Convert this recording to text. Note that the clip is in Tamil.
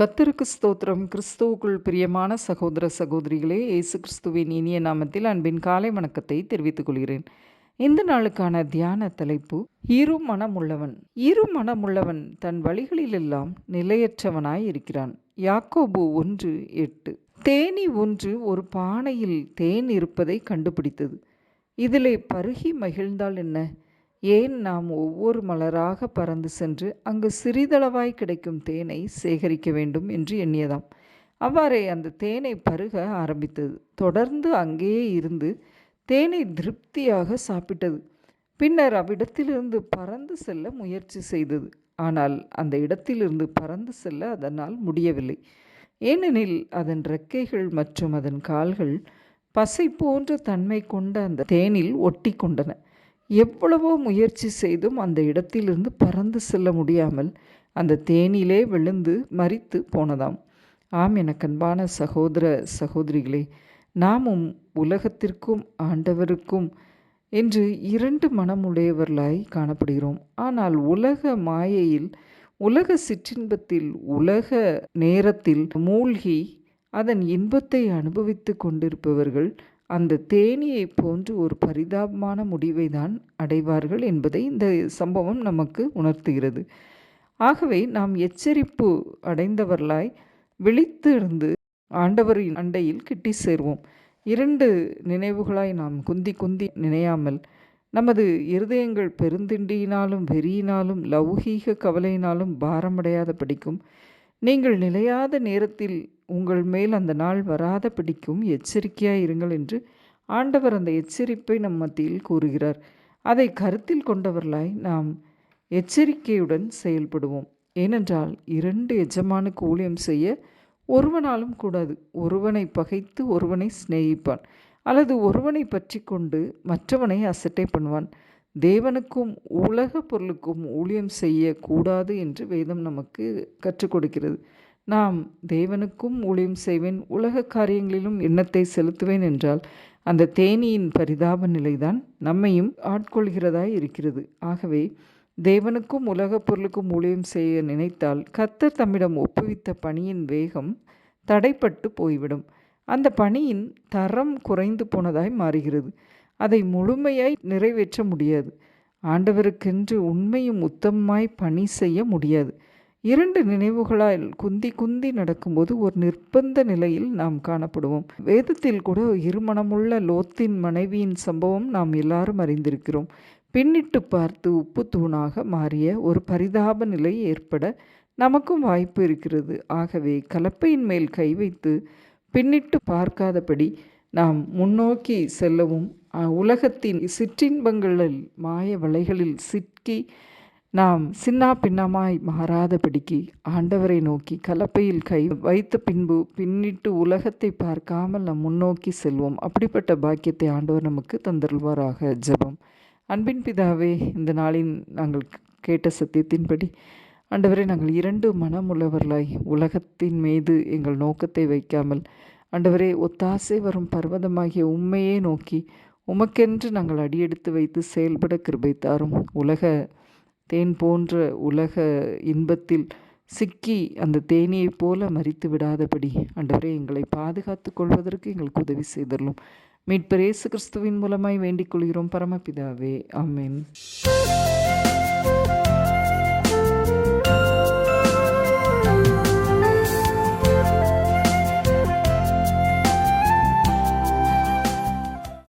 கத்தருக்கு ஸ்தோத்திரம். கிறிஸ்துவுக்குள் பிரியமான சகோதர சகோதரிகளே இயேசு கிறிஸ்துவின் இனிய நாமத்தில் அன்பின் காலை வணக்கத்தை தெரிவித்துக் கொள்கிறேன். இந்த நாளுக்கான தியான தலைப்பு இரு மனமுள்ளவன். இரு மனமுள்ளவன் தன் வழிகளிலெல்லாம் நிலையற்றவனாய் இருக்கிறான். யாக்கோபு ஒன்று எட்டு. தேனி ஒன்று ஒரு பானையில் தேன் இருப்பதை கண்டுபிடித்தது. இதிலே பருகி மகிழ்ந்தால் என்ன? ஏன் நாம் ஒவ்வொரு மலராக பறந்து சென்று அங்கு சிறிதளவாய் கிடைக்கும் தேனை சேகரிக்க வேண்டும் என்று எண்ணியதாம். அவ்வாறே அந்த தேனை பருக ஆரம்பித்தது. தொடர்ந்து அங்கேயே இருந்து தேனை திருப்தியாக சாப்பிட்டது. பின்னர் அவ்விடத்திலிருந்து பறந்து செல்ல முயற்சி செய்தது. ஆனால் அந்த இடத்திலிருந்து பறந்து செல்ல அதனால் முடியவில்லை. ஏனெனில் அதன் ரெக்கைகள் மற்றும் அதன் கால்கள் பசை போன்ற தன்மை கொண்ட அந்த தேனில் ஒட்டி கொண்டன. எவ்வளவோ முயற்சி செய்தும் அந்த இடத்திலிருந்து பறந்து செல்ல முடியாமல் அந்த தேனிலே விழுந்து மறித்து போனதாம். ஆம் எனக்கன்பான சகோதர சகோதரிகளே நாமும் உலகத்திற்கும் ஆண்டவருக்கும் என்று இரண்டு மனமுடையவர்களாய் காணப்படுகிறோம். ஆனால் உலக மாயையில் உலக சிற்றின்பத்தில் உலக நேரத்தில் மூழ்கி அதன் இன்பத்தை அனுபவித்து கொண்டிருப்பவர்கள் அந்த தேனியை போன்று ஒரு பரிதாபமான முடிவை தான் அடைவார்கள் என்பதை இந்த சம்பவம் நமக்கு உணர்த்துகிறது. ஆகவே நாம் எச்சரிப்பு அடைந்தவர்களாய் விழித்து இருந்து ஆண்டவரின் அண்டையில் கிட்டி சேர்வோம். இரண்டு நினைவுகளாய் நாம் குந்தி குந்தி நினையாமல் நமது இருதயங்கள் பெருந்திண்டியினாலும் வெறியினாலும் லௌகீக கவலையினாலும் பாரமடையாத படிக்கும் நீங்கள் நிலையாத நேரத்தில் உங்கள் மேல் அந்த நாள் வராத பிடிக்கும் எச்சரிக்கையாக இருங்கள் என்று ஆண்டவர் அந்த எச்சரிப்பை நம் மத்தியில் கூறுகிறார். அதை கருத்தில் கொண்டவர்களாய் நாம் எச்சரிக்கையுடன் செயல்படுவோம். ஏனென்றால் இரண்டு எஜமானுக்கு ஊழியம் செய்ய ஒருவனாலும் கூடாது. ஒருவனை பகைத்து ஒருவனை சிநேகிப்பான் அல்லது ஒருவனை பற்றி கொண்டு மற்றவனை அசட்டை பண்ணுவான். தேவனுக்கும் உலக பொருளுக்கும் ஊழியம் செய்யக்கூடாது என்று வேதம் நமக்கு கற்றுக் கொடுக்கிறது. நாம் தேவனுக்கும் ஊழியம் செய்வேன் உலக காரியங்களிலும் எண்ணத்தை செலுத்துவேன் என்றால் அந்த தேனியின் பரிதாப நிலைதான் நம்மையும் ஆட்கொள்கிறதாய் இருக்கிறது. ஆகவே தேவனுக்கும் உலகப் பொருளுக்கும் ஊழியம் செய்ய நினைத்தால் கத்தர் தம்மிடம் ஒப்புவித்த பணியின் வேகம் தடைப்பட்டு போய்விடும். அந்த பணியின் தரம் குறைந்து போனதாய் மாறுகிறது. அதை முழுமையாய் நிறைவேற்ற முடியாது. ஆண்டவருக்கென்று உண்மையும் உத்தமமாய் பணி செய்ய முடியாது. இரண்டு நினைவுகளால் குந்தி குந்தி நடக்கும்போது ஒரு நிர்பந்த நிலையில் நாம் காணப்படுவோம். வேதத்தில் கூட இருமணமுள்ள லோத்தின் மனைவியின் சம்பவம் நாம் எல்லாரும் அறிந்திருக்கிறோம். பின்னிட்டு பார்த்து உப்பு தூணாக மாறிய ஒரு பரிதாப நிலை ஏற்பட நமக்கும் வாய்ப்பு இருக்கிறது. ஆகவே கலப்பையின் மேல் கை வைத்து பின்னிட்டு பார்க்காதபடி நாம் முன்னோக்கி செல்லவும் உலகத்தின் சிற்றின்பங்களில் மாய வலைகளில் சிக்கி நாம் சின்னா பின்னமாய் மாறாதபடிக்கு ஆண்டவரை நோக்கி கலப்பையில் கை வைத்த பின்பு பின்னிட்டு உலகத்தை பார்க்காமல் நம் முன்னோக்கி செல்வோம். அப்படிப்பட்ட பாக்கியத்தை ஆண்டவர் நமக்கு தந்தருள்வாராக. ஜெபம். அன்பின் பிதாவே இந்த நாளின் நாங்கள் கேட்ட சத்தியத்தின்படி ஆண்டவரை நாங்கள் இரண்டு மனமுள்ளவர்களாய் உலகத்தின் மீது எங்கள் நோக்கத்தை வைக்காமல் ஆண்டவரே ஒத்தாசை வரும் பர்வதமாகிய உண்மையே நோக்கி உமக்கென்று நாங்கள் அடியெடுத்து வைத்து செயல்பட கிருபை தாரும். உலக தேன் போன்ற உலக இன்பத்தில் சிக்கி அந்த தேனியைப் போல மறித்து விடாதபடி ஆண்டவரே எங்களை பாதுகாத்து கொள்வதற்கு எங்களுக்கு உதவி செய்தரலும் மீட்பர் இயேசு கிறிஸ்துவின் மூலமாய் வேண்டிக் கொள்கிறோம். பரமபிதாவே ஆமேன்.